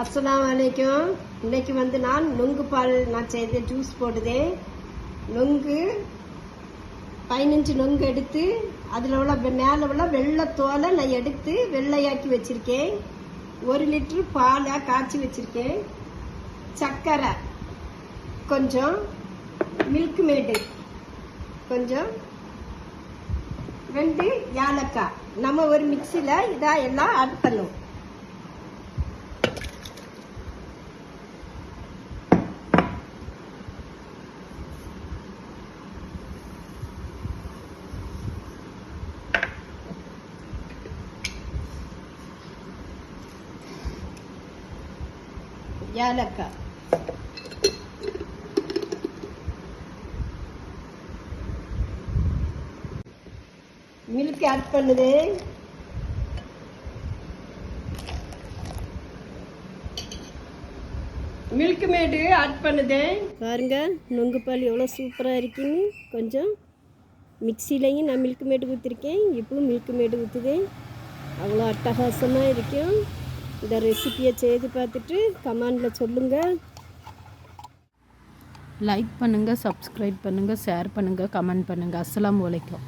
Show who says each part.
Speaker 1: அஸ்லாம் வலைக்கும் இன்னைக்கு வந்து நான் நொங்கு பால் நான் செய்த ஜூஸ் போடுதேன் நொங்கு பதினஞ்சு நொங்கு எடுத்து அதில் உள்ள மேலே உள்ள வெள்ளை தோலை நான் எடுத்து வெள்ளையாக்கி வச்சுருக்கேன். ஒரு லிட்டரு பாலை காய்ச்சி வச்சுருக்கேன். சர்க்கரை கொஞ்சம் மில்க் மேடு கொஞ்சம் ரெண்டு ஏலக்காய். நம்ம ஒரு மிக்சியில் இதாக எல்லாம் ஆட் பண்ணுவோம். ஏலக்காய் மில்க் ஆட் பண்ணுது. மில்க் மேடு ஆட் பண்ணுது. பாருங்க நொங்கு பால் எவ்வளோ சூப்பராக இருக்குன்னு கொஞ்சம் மிக்சிலையும் நான் மில்க் மேடு ஊற்றிருக்கேன் இப்பவும் மில்க் மேடு ஊற்றுது அவ்வளோ அட்டகாசமாக இருக்கும் இந்த ரெசிபியை செய்து பார்த்துட்டு கமெண்டில் சொல்லுங்கள்
Speaker 2: லைக் பண்ணுங்கள் சப்ஸ்கிரைப் பண்ணுங்கள் ஷேர் பண்ணுங்கள் கமெண்ட் பண்ணுங்கள் அஸ்லாம் உழைக்கும்